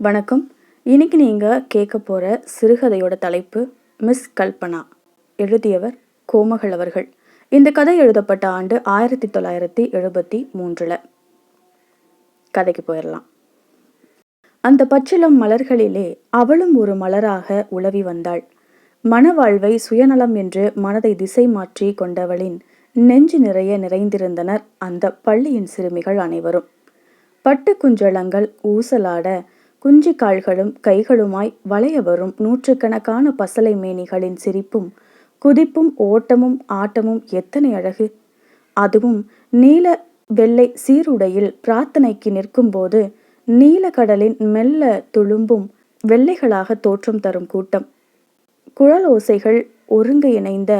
வணக்கம். இன்னைக்கு நீங்கள் கேட்க போகிற சிறுகதையோட தலைப்பு மிஸ் கல்பனா. எழுதியவர் கோமகள் அவர்கள். இந்த கதை எழுதப்பட்ட ஆண்டு ஆயிரத்தி தொள்ளாயிரத்தி எழுபத்தி மூன்றில். கதைக்கு போயிடலாம் அந்த பச்சிலம் மலர்களிலே அவளும் ஒரு மலராக உலவி வந்தாள். மனவாழ்வை சுயநலம் என்று மனதை திசை மாற்றி கொண்டவளின் நெஞ்சு நிறைய நிறைந்திருந்தனர் அந்த பள்ளியின் சிறுமிகள் அனைவரும். பட்டு குஞ்சலங்கள் ஊசலாட குஞ்சி கால்களும் கைகளுமாய் வளைய வரும் நூற்றுக்கணக்கான பசலை மேனிகளின் சிரிப்பும் குதிப்பும் ஓட்டமும் ஆட்டமும் எத்தனை அழகு! அதுவும் நீல வெள்ளை சீருடையில் பிரார்த்தனைக்கு நிற்கும்போது நீலக்கடலின் மெல்ல துளும்பும் வெள்ளைகளாக தோற்றம் தரும் கூட்டம். குழல் ஓசைகள் ஒருங்கு இணைந்த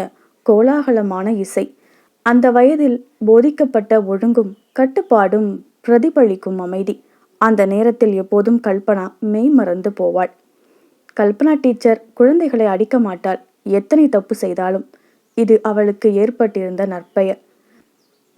கோலாகலமான இசை. அந்த வயதில் போதிக்கப்பட்ட ஒழுங்கும் கட்டுப்பாடும் பிரதிபலிக்கும் அமைதி. அந்த நேரத்தில் எப்போதும் கல்பனா மெய் மறந்து போவாள். கல்பனா டீச்சர் குழந்தைகளை அடிக்க மாட்டாள். எத்தனை தப்பு செய்தாலும் இது அவளுக்கு ஏற்பட்டிருந்த நற்பெயர்.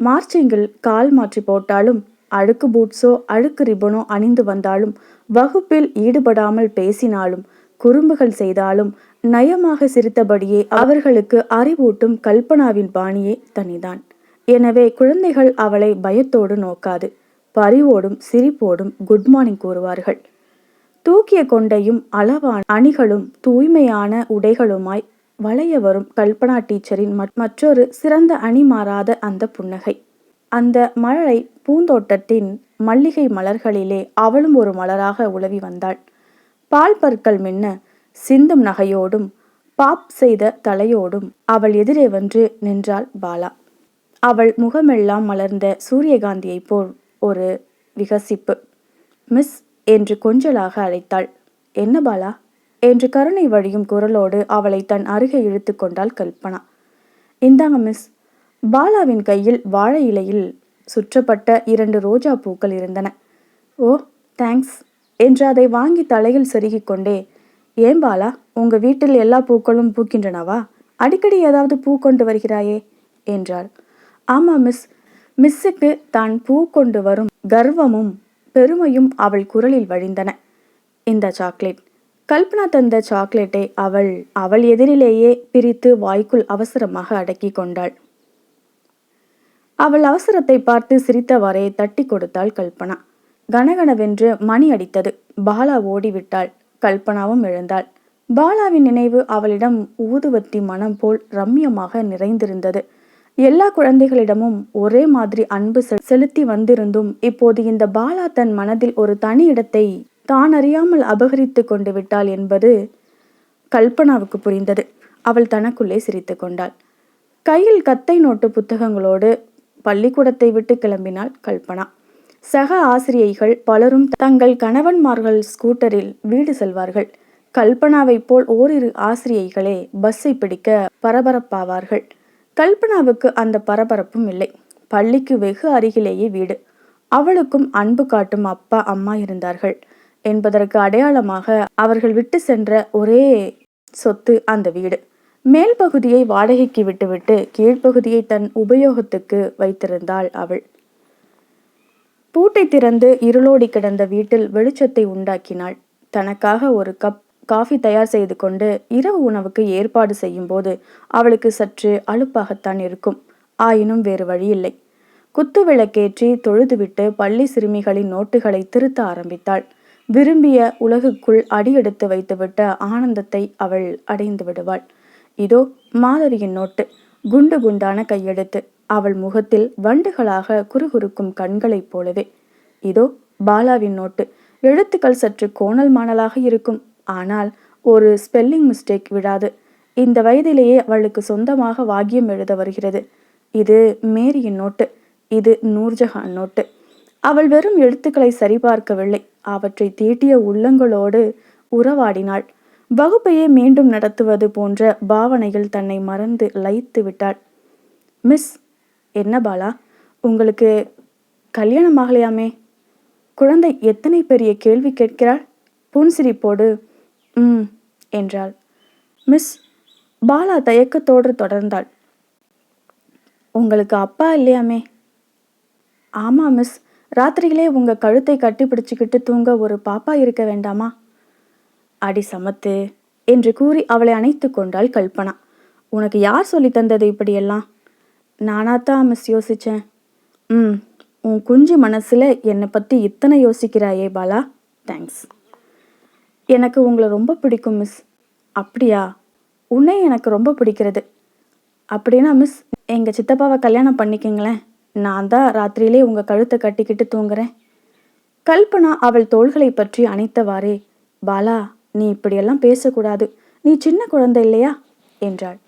மார்ச்சிங்கில் கால் மாற்றி போட்டாலும் அழுக்கு பூட்ஸோ அழுக்கு ரிபனோ அணிந்து வந்தாலும் வகுப்பில் ஈடுபடாமல் பேசினாலும் குறும்புகள் செய்தாலும் நயமாக சிரித்தபடியே அவர்களுக்கு அறிவூட்டும் கல்பனாவின் பாணியே தனிதான். எனவே குழந்தைகள் அவளை பயத்தோடு நோக்காது. பரிவோடும் சிரிப்போடும் குட் மார்னிங் கூறுவார்கள். தூக்கிய கொண்டையும் அளவான அணிகளும் தூய்மையான உடைகளுமாய் வளைய வரும் கல்பனா டீச்சரின் மற்றொரு சிறந்த அணி மாறாத அந்த புன்னகை. அந்த மழை பூந்தோட்டத்தின் மல்லிகை மலர்களிலே அவளும் ஒரு மலராக உலவி வந்தாள். பால் பற்கள் மின்ன சிந்தும் நகையோடும் பாப் செய்த தலையோடும் அவள் எதிரே வந்து நின்றாள் பாலா. அவள் முகமெல்லாம் மலர்ந்த சூரியகாந்தியைப் போல் ஒரு விகசிப்பு. மிஸ் என்று கொஞ்சலாக அழைத்தாள். என்ன பாலா? என்று கருணை வழியும் குரலோடு அவளை தன் அருகே இழுத்து கொண்டாள் கல்பனா. இந்தாங்க மிஸ். பாலாவின் கையில் வாழை இலையில் சுற்றப்பட்ட இரண்டு ரோஜா பூக்கள் இருந்தன. ஓ தேங்க்ஸ் என்று அதை வாங்கி தலையில் செருகிக் கொண்டே ஏன் பாலா உங்க வீட்டில் எல்லா பூக்களும் பூக்கின்றனவா? அடிக்கடி ஏதாவது பூ கொண்டு வருகிறாயே என்றாள். ஆமா மிஸ். மிஸ்ஸுக்கு தான் பூ கொண்டு வரும் கர்வமும் பெருமையும் அவள் குரலில் வழிந்தன. இந்த சாக்லேட். கல்பனா தந்த சாக்லேட்டை அவள் அவள் எதிரிலேயே பிரித்து வாய்க்குள் அவசரமாக அடக்கி கொண்டாள். அவள் அவசரத்தை பார்த்து சிரித்தவாறே தட்டி கொடுத்தாள் கல்பனா. கனகனவென்று மணி அடித்தது. பாலா ஓடிவிட்டாள். கல்பனாவும் எழுந்தாள். பாலாவின் நினைவு அவளிடம் ஊதுவத்தி மனம் போல் ரம்யமாக நிறைந்திருந்தது. எல்லா குழந்தைகளிடமும் ஒரே மாதிரி அன்பு செலுத்தி வந்திருந்தும் இப்போது இந்த பாலா தன் மனதில் ஒரு தனி இடத்தை தான் அறியாமல் அபகரித்து கொண்டு விட்டாள் என்பது கல்பனாவுக்கு புரிந்தது. அவள் தனக்குள்ளே சிரித்து கொண்டாள். கையில் கத்தை நோட்டு புத்தகங்களோடு பள்ளிக்கூடத்தை விட்டு கிளம்பினாள் கல்பனா. சக ஆசிரியைகள் பலரும் தங்கள் கணவன்மார்கள் ஸ்கூட்டரில் வீடு செல்வார்கள். கல்பனாவைப் போல் ஓரிரு ஆசிரியைகளே பஸ்ஸை பிடிக்க பரபரப்பாவார்கள். கல்பனாவுக்கு அந்த பரபரப்பும் இல்லை. பள்ளிக்கு வெகு அருகிலேயே வீடு. அவளுக்கும் அன்பு காட்டும் அப்பா அம்மா இருந்தார்கள். என்பதற்கு அடையாளமாக அவர்கள் விட்டு சென்ற ஒரே சொத்து அந்த வீடு. மேல் பகுதியை வாடகைக்கு விட்டுவிட்டு கீழ்ப்பகுதியை தன் உபயோகத்துக்கு வைத்திருந்தாள் அவள். பூட்டை திறந்து இருளோடி கிடந்த வீட்டில் வெளிச்சத்தை உண்டாக்கினாள். தனக்காக ஒரு கப் காஃபி தயார் செய்து கொண்டு இரவு உணவுக்கு ஏற்பாடு செய்யும் போது அவளுக்கு சற்று அலுப்பாகத்தான் இருக்கும். ஆயினும் வேறு வழியில்லை குத்து விளக்கேற்றி தொழுதுவிட்டு பள்ளி சிறுமிகளின் நோட்டுகளை திருத்த ஆரம்பித்தாள். விரும்பிய உலகுக்குள் அடியெடுத்து வைத்துவிட்ட ஆனந்தத்தை அவள் அடைந்து விடுவாள். இதோ மாதவியின் நோட்டு. குண்டு குண்டான கையெடுத்து அவள் முகத்தில் வண்டுகளாக குறுகுறுக்கும் கண்களைப் போலவே. இதோ பாலாவின் நோட்டு. எழுத்துக்கள் சற்று கோணல் மாணலாக இருக்கும். ஆனால் ஒரு ஸ்பெல்லிங் மிஸ்டேக் விடாது இந்த வயதிலேயே அவளுக்கு சொந்தமாக வாக்கியம் எழுத வருகிறது. இது மேரியின் நோட்டு. இது நூர்ஜஹான் நோட்டு. அவள் வெறும் எழுத்துக்களை சரிபார்க்கவில்லை. அவற்றை தீட்டிய உள்ளங்களோடு உறவாடினாள். வகுப்பையே மீண்டும் நடத்துவது போன்ற பாவனைகள் தன்னை மறந்து லயித்து விட்டாள். மிஸ் என்ன பாலா? உங்களுக்கு கல்யாணம் ஆகலையாமே? குழந்தை எத்தனை பெரிய கேள்வி கேட்கிறாள்? புன்சிரிப்போடு ம் என்றாள். மிஸ் பாலா தயக்கத்தோடு தொடர்ந்தாள். உங்களுக்கு அப்பா இல்லையாமே? ஆமாம் மிஸ். ராத்திரியிலே உங்கள் கழுத்தை கட்டி பிடிச்சிக்கிட்டு தூங்க ஒரு பாப்பா இருக்க வேண்டாமா? அடி சமத்து என்று கூறி அவளை அணைத்து கொண்டாள் கல்பனா. உனக்கு யார் சொல்லி தந்தது இப்படியெல்லாம்? நானாத்தான் மிஸ் யோசித்தேன் ம் உன் குஞ்சு மனசில் என்னை பற்றி இத்தனை யோசிக்கிறாயே பாலா? தேங்க்ஸ். எனக்கு உங்களை ரொம்ப பிடிக்கும் மிஸ் அப்படியா? உன்னை எனக்கு ரொம்ப பிடிக்கிறது. அப்படின்னா மிஸ் எங்கள் சித்தப்பாவை கல்யாணம் பண்ணிக்கங்களேன். நான் தான் ராத்திரியிலே உங்கள் கழுத்தை கட்டிக்கிட்டு தூங்குறேன். கல்பனா அவள் தோள்களை பற்றி அணைத்தவாறே பாலா நீ இப்படியெல்லாம் பேசக்கூடாது. நீ சின்ன குழந்தை இல்லையா? என்றாள்.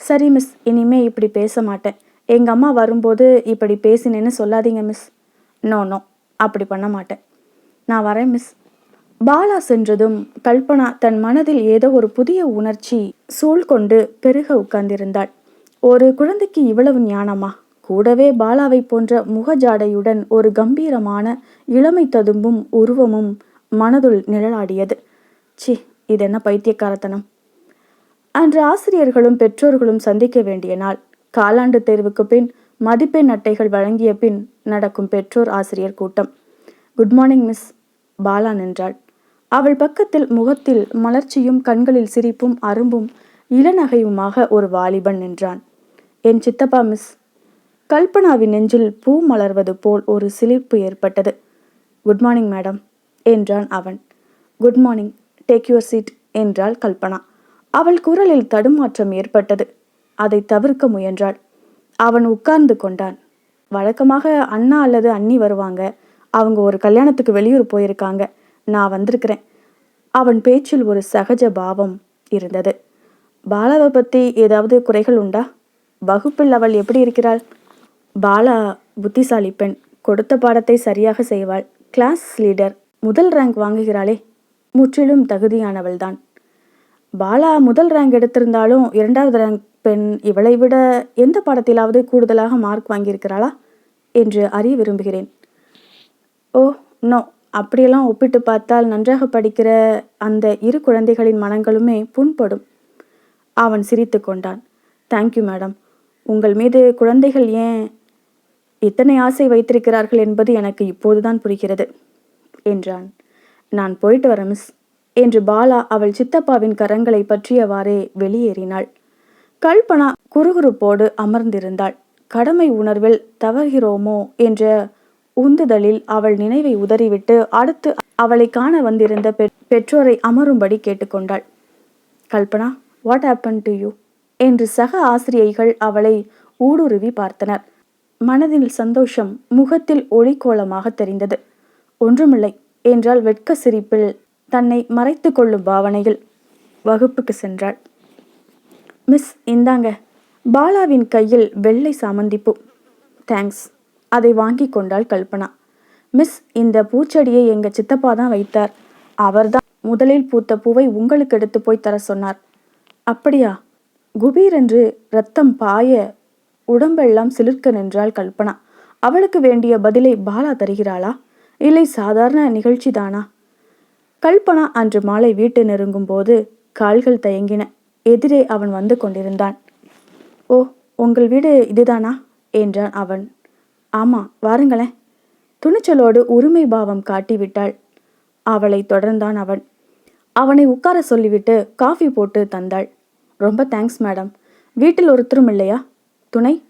சரி மிஸ் இனிமே இப்படி பேச மாட்டேன். எங்கள் அம்மா வரும்போது இப்படி பேசினேன்னு சொல்லாதீங்க மிஸ் நோ நோ அப்படி பண்ண மாட்டேன். நான் வரேன் மிஸ் பாலா சென்றதும் கல்பனா தன் மனதில் ஏதோ ஒரு புதிய உணர்ச்சி சூழ் கொண்டு பெருக உட்கார்ந்திருந்தாள். ஒரு குழந்தைக்கு இவ்வளவு ஞானமா? கூடவே பாலாவை போன்ற முகஜாடையுடன் ஒரு கம்பீரமான இளமை ததும்பும் உருவமும் மனதுள் நிழலாடியது. சி இதென்ன பைத்தியக்காரத்தனம். அன்று ஆசிரியர்களும் பெற்றோர்களும் சந்திக்க வேண்டிய நாள். காலாண்டு தேர்வுக்கு பின் மதிப்பெண் அட்டைகள் வழங்கிய பின் நடக்கும் பெற்றோர் ஆசிரியர் கூட்டம். Good morning miss. பாலா நின்றாள். அவள் பக்கத்தில் முகத்தில் மலர்ச்சியும் கண்களில் சிரிப்பும் அரும்பும் இளநகையுமாக ஒரு வாலிபன் நின்றான். என் சித்தப்பா மிஸ். கல்பனாவின் நெஞ்சில் பூ மலர்வது போல் ஒரு சிலிர்ப்பு ஏற்பட்டது. குட் மார்னிங் மேடம் என்றான் அவன். Good morning take your seat என்றாள் கல்பனா. அவள் குரலில் தடுமாற்றம் ஏற்பட்டது. அதை தவிர்க்க முயன்றாள். அவன் உட்கார்ந்து கொண்டான். வழக்கமாக அண்ணா அல்லது அண்ணி வருவாங்க. அவங்க ஒரு கல்யாணத்துக்கு வெளியூர் போயிருக்காங்க. நான் வந்திருக்கிறேன். அவன் பேச்சில் ஒரு சகஜ பாவம் இருந்தது. பாலாவை பற்றி ஏதாவது குறைகள் உண்டா? வகுப்பில் அவள் எப்படி இருக்கிறாள்? பாலா புத்திசாலி பெண். கொடுத்த பாடத்தை சரியாக செய்வாள். Class leader. முதல் ரேங்க் வாங்குகிறாளே. முற்றிலும் தகுதியானவள்தான். பாலா முதல் ரேங்க் எடுத்திருந்தாலும் இரண்டாவது ரேங்க் பெண் இவளை விட எந்த பாடத்திலாவது கூடுதலாக மார்க் வாங்கியிருக்கிறாளா? என்று அறிய விரும்புகிறேன். Oh no. அப்படியெல்லாம் ஒப்பிட்டு பார்த்தால் நன்றாக படிக்கிற அந்த இரு குழந்தைகளின் மனங்களுமே புண்படும். அவன் சிரித்து கொண்டான். தேங்க்யூ மேடம் உங்கள் மீது குழந்தைகள் ஏன் இத்தனை ஆசை வைத்திருக்கிறார்கள் என்பது எனக்கு இப்போதுதான் புரிகிறது என்றான். நான் போயிட்டு வரேன் மிஸ் என்று பாலா அவள் சித்தப்பாவின் கரங்களை பற்றியவாறே வெளியேறினாள். கல்பனா குறுகுறுப்போடு அமர்ந்திருந்தாள். கடமை உணர்வில் தவறுகிறோமோ என்ற உந்துதலில் அவள் நினைவை உதறிவிட்டு அடுத்து அவளை காண வந்திருந்த பெற்றோரை அமரும்படி கேட்டுக்கொண்டாள். Kalpana what happen to you என்று சக ஆசிரியைகள் அவளை ஊடுருவி பார்த்தனர். மனதில் சந்தோஷம் முகத்தில் ஒளிக்கோலமாக தெரிந்தது. ஒன்றுமில்லை என்றால் வெட்க சிரிப்பில் தன்னை மறைத்து கொள்ளும் பாவனையில். வகுப்புக்கு சென்றாள். மிஸ் இந்தாங்க. பாலாவின் கையில் வெள்ளை சாமந்திப்பூ. தேங்க்ஸ். அதை வாங்கி கொண்டாள் கல்பனா. மிஸ் இந்த பூச்செடியை எங்க சித்தப்பா தான் வைத்தார். அவர்தான் முதலில் பூத்த பூவை உங்களுக்கு எடுத்து போய் தர சொன்னார். அப்படியா? குபீரென்று ரத்தம் பாய உடம்பெல்லாம் சிலிர்க்க நின்றாள் கல்பனா. அவளுக்கு வேண்டிய பதிலை பாலா தருகிறாளா? இல்லை சாதாரண நிகழ்ச்சிதானா? கல்பனா அன்று மாலை வீட்டு நெருங்கும் போது கால்கள் தயங்கின. எதிரே அவன் வந்து கொண்டிருந்தான். ஓ உங்கள் வீடு இதுதானா? என்றான் அவன். ஆமாம் வாருங்களேன். துணிச்சலோடு உரிமை பாவம் காட்டிவிட்டாள். அவளை தொடர்ந்தான் அவன். அவனை உட்கார சொல்லிவிட்டு காஃபி போட்டு தந்தாள். ரொம்ப தேங்க்ஸ் மேடம். வீட்டில் ஒருத்தரும் இல்லையா? துணை?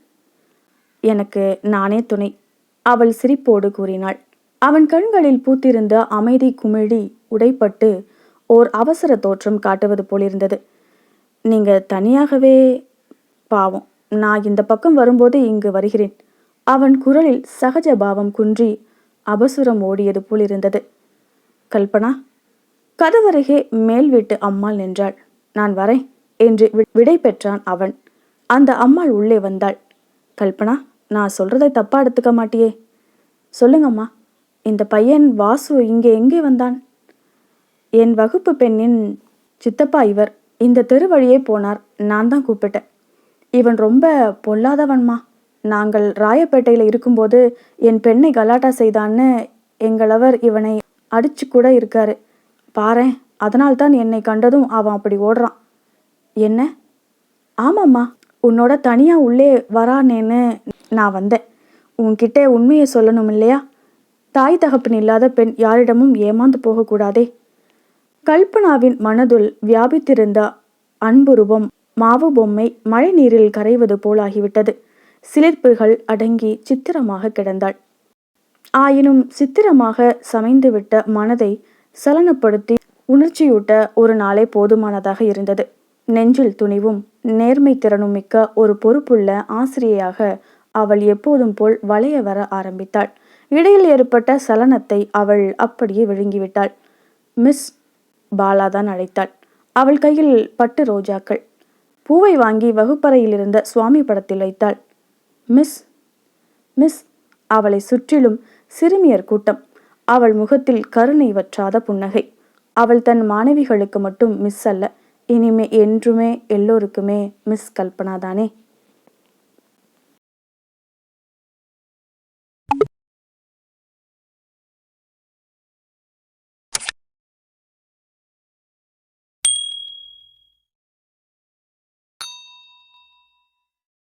எனக்கு நானே துணை அவள் சிரிப்போடு கூறினாள். அவன் கண்களில் பூத்திருந்த அமைதி குமிழி உடைப்பட்டு ஓர் அவசர தோற்றம் காட்டுவது போலிருந்தது. நீங்கள் தனியாகவே பாவம் நான் இந்த பக்கம் வரும்போது இங்கு வருகிறேன். அவன் குரலில் சகஜ பாவம் குன்றி அபசுரம் ஓடியது போலிருந்தது. கல்பனா கதவருகே மேல் வீட்டு அம்மாள் நின்றாள். நான் வரேன் என்று விடை பெற்றான் அவன். அந்த அம்மாள் உள்ளே வந்தாள். கல்பனா நான் சொல்றதை தப்பா எடுத்துக்க மாட்டியே. சொல்லுங்கம்மா இந்த பையன் வாசு இங்கே எங்கே வந்தான்? என் வகுப்பு பெண்ணின் சித்தப்பா இவர். இந்த தெரு வழியே போனார். நான் தான் கூப்பிட்டேன். இவன் ரொம்ப பொல்லாதவன்மா. நாங்கள் ராயப்பேட்டையில் இருக்கும்போது என் பெண்ணை கலாட்டா செய்தான்னு எங்களவர் இவனை அடிச்சு கூட இருக்காரு. பாரு அதனால்தான் என்னை கண்டதும் அவன் அப்படி ஓடுறான். என்ன? ஆமாம்மா உன்னோட தனியாக உள்ளே வரானேன்னு நான் வந்தேன். உன்கிட்ட உண்மையை சொல்லணும் இல்லையா? தாய் தகப்பன் இல்லாத பெண் யாரிடமும் ஏமாந்து போகக்கூடாதே. கல்பனாவின் மனதுள் வியாபித்திருந்த அன்புருவம் மாவு பொம்மை மழை நீரில் கரைவது போலாகிவிட்டது. சிலிர்ப்புகள் அடங்கி சித்திரமாக கிடந்தாள். ஆயினும் சித்திரமாக சமைந்துவிட்ட மனதை சலனப்படுத்தி உணர்ச்சியூட்ட ஒரு நாளே போதுமானதாக இருந்தது. நெஞ்சில் துணிவும் நேர்மை திறனும் மிக்க ஒரு பொறுப்புள்ள ஆசிரியையாக அவள் எப்போதும் போல் வளைய வர ஆரம்பித்தாள். இடையில் ஏற்பட்ட சலனத்தை அவள் அப்படியே விழுங்கிவிட்டாள். மிஸ் பாலாதான் அழைத்தாள். அவள் கையில் பட்டு ரோஜாக்கள். பூவை வாங்கி வகுப்பறையில் இருந்த சுவாமி படத்தில் வைத்தாள். மிஸ் மிஸ் அவளை சுற்றிலும் சிறுமியர் கூட்டம். அவள் முகத்தில் கருணை வற்றாத புன்னகை. அவள் தன் மாணவிகளுக்கு மட்டும் மிஸ் அல்ல. இனிமே என்றுமே எல்லோருக்குமே மிஸ் கல்பனா தானே